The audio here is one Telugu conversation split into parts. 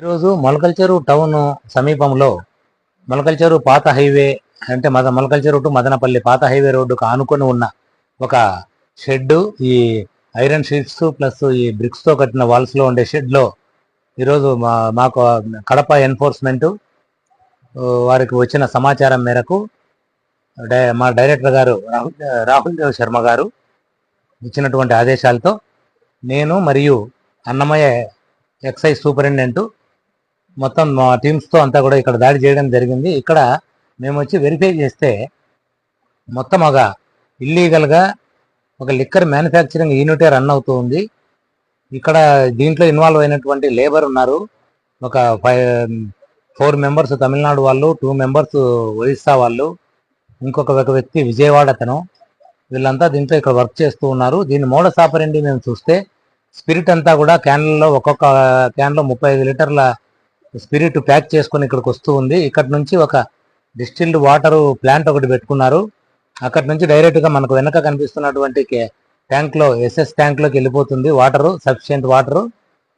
ఈరోజు మొలకల్చెరు టౌన్ సమీపంలో మొలకల్చెరు పాత హైవే అంటే మద మొలకల్చేరు టు మదనపల్లి పాత హైవే రోడ్డుకు ఆనుకొని ఉన్న ఒక షెడ్ ఈ ఐరన్ షీట్స్ ప్లస్ ఈ బ్రిక్స్తో కట్టిన వాల్స్లో ఉండే షెడ్లో ఈరోజు మా మాకు కడప ఎన్ఫోర్స్మెంటు వారికి వచ్చిన సమాచారం మేరకు డై- మా డైరెక్టర్ గారు రాహుల్ రాహుల్ దేవ్ శర్మ గారు ఇచ్చినటువంటి ఆదేశాలతో నేను మరియు అన్నమయ్య ఎక్సైజ్ సూపరింటెండెంట్ మొత్తం మా టీమ్స్తో అంతా కూడా ఇక్కడ దాడి చేయడం జరిగింది. ఇక్కడ మేము వచ్చి వెరిఫై చేస్తే మొత్తం ఒక ఇల్లీగల్గా ఒక లిక్కర్ మ్యానుఫ్యాక్చరింగ్ యూనిటే రన్ అవుతూ ఉంది. ఇక్కడ దీంట్లో ఇన్వాల్వ్ అయినటువంటి లేబర్ ఉన్నారు. ఒక ఫైవ్ ఫోర్ మెంబర్స్ తమిళనాడు వాళ్ళు టూ మెంబర్స్ ఒరిస్సా వాళ్ళు ఇంకొక ఒక వ్యక్తి విజయవాడ అతను. వీళ్ళంతా దీంట్లో ఇక్కడ వర్క్ చేస్తూ ఉన్నారు. దీని మోడస్ ఆపరండి మేము చూస్తే స్పిరిట్ అంతా కూడా క్యాన్లలో ఒక్కొక్క క్యాన్లో ముప్పై ఐదు లీటర్ల స్పిరిట్ ప్యాక్ చేసుకొని ఇక్కడికి వస్తూ ఉంది. ఇక్కడ నుంచి ఒక డిస్టిల్డ్ వాటర్ ప్లాంట్ ఒకటి పెట్టుకున్నారు. అక్కడ నుంచి డైరెక్ట్గా మనకు వెనక కనిపిస్తున్నటువంటి ట్యాంక్లో ఎస్ఎస్ ట్యాంక్లోకి వెళ్ళిపోతుంది వాటర్ సఫిషియంట్ వాటర్.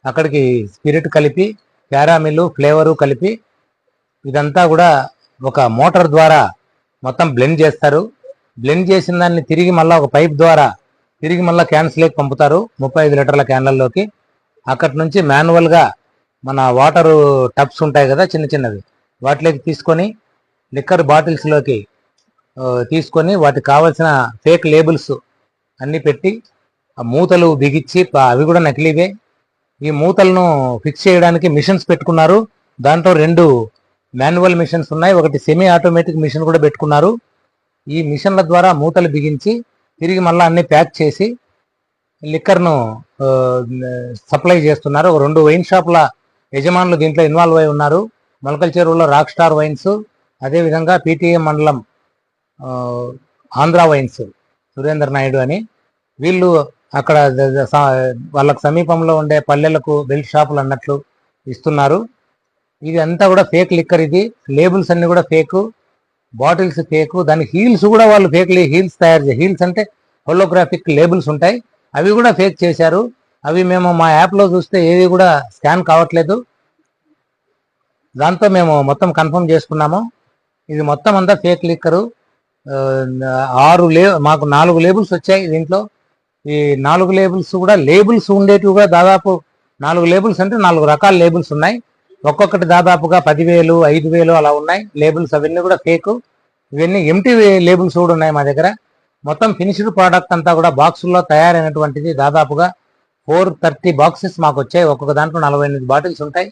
అక్కడికి స్పిరిట్ కలిపి క్యారామిల్ ఫ్లేవరు కలిపి ఇదంతా కూడా ఒక మోటార్ ద్వారా మొత్తం బ్లెండ్ చేస్తారు. బ్లెండ్ చేసిన దాన్ని తిరిగి మళ్ళీ ఒక పైప్ ద్వారా తిరిగి మళ్ళీ క్యాన్స్లోకి పంపుతారు. ముప్పై ఐదు లీటర్ల క్యాన్లలోకి. అక్కడి నుంచి మాన్యువల్గా మన వాటర్ టబ్స్ ఉంటాయి కదా చిన్న చిన్నవి. వాటిలోకి తీసుకొని లిక్కర్ బాటిల్స్లోకి తీసుకొని వాటికి కావాల్సిన ఫేక్ లేబుల్స్ అన్నీ పెట్టి ఆ మూతలు బిగించి అవి కూడా నకిలీవే. ఈ మూతలను ఫిక్స్ చేయడానికి మిషన్స్ పెట్టుకున్నారు. దాంట్లో రెండు మాన్యువల్ మిషన్స్ ఉన్నాయి. ఒకటి సెమీ ఆటోమేటిక్ మిషన్ కూడా పెట్టుకున్నారు. ఈ మిషన్ల ద్వారా మూతలు బిగించి తిరిగి మళ్ళీ అన్ని ప్యాక్ చేసి లిక్కర్ను సప్లై చేస్తున్నారు. ఒక రెండు వైన్ షాపుల యజమానులు దీంట్లో ఇన్వాల్వ్ అయి ఉన్నారు. మొలకల చెరువులో రాక్ స్టార్ వైన్స్ అదేవిధంగా పీటీఏ మండలం ఆంధ్ర వైన్స్ సురేందర్ నాయుడు అని. వీళ్ళు అక్కడ వాళ్ళకు సమీపంలో ఉండే పల్లెలకు బెల్ట్ షాపులు అన్నట్లు ఇస్తున్నారు. ఇది అంతా కూడా ఫేక్ లిక్కర్ ఇది. లేబుల్స్ అన్ని కూడా ఫేక్. Bottles fake. దాని హీల్స్ కూడా వాళ్ళు ఫేక్ హీల్స్ తయారు చేయాలి హీల్స్ అంటే హోలోగ్రాఫిక్ లేబుల్స్ ఉంటాయి. అవి కూడా ఫేక్ చేశారు. అవి మేము మా యాప్లో చూస్తే ఏవి కూడా స్కాన్ కావట్లేదు. దాంతో మేము మొత్తం కన్ఫర్మ్ చేసుకున్నాము. ఇది మొత్తం అంతా ఫేక్ లిక్కరు ఆరు లే మాకు నాలుగు లేబుల్స్ వచ్చాయి దీంట్లో. ఈ నాలుగు లేబుల్స్ కూడా లేబుల్స్ ఉండేటివి కూడా దాదాపు నాలుగు లేబుల్స్ అంటే నాలుగు రకాల లేబుల్స్ ఉన్నాయి. ఒక్కొక్కటి దాదాపుగా పదివేలు ఐదు వేలు అలా ఉన్నాయి. లేబుల్స్ అవన్నీ కూడా ఫేక్ ఇవన్నీ ఎంటీ లేబుల్స్ కూడా ఉన్నాయి మా దగ్గర. మొత్తం ఫినిష్డ్ ప్రోడక్ట్ అంతా కూడా బాక్సుల్లో తయారైనటువంటిది దాదాపుగా ఫోర్ థర్టీ బాక్సెస్ మాకు వచ్చాయి ఒక్కొక్క దాంట్లో నలభై ఎనిమిది బాటిల్స్ ఉంటాయి.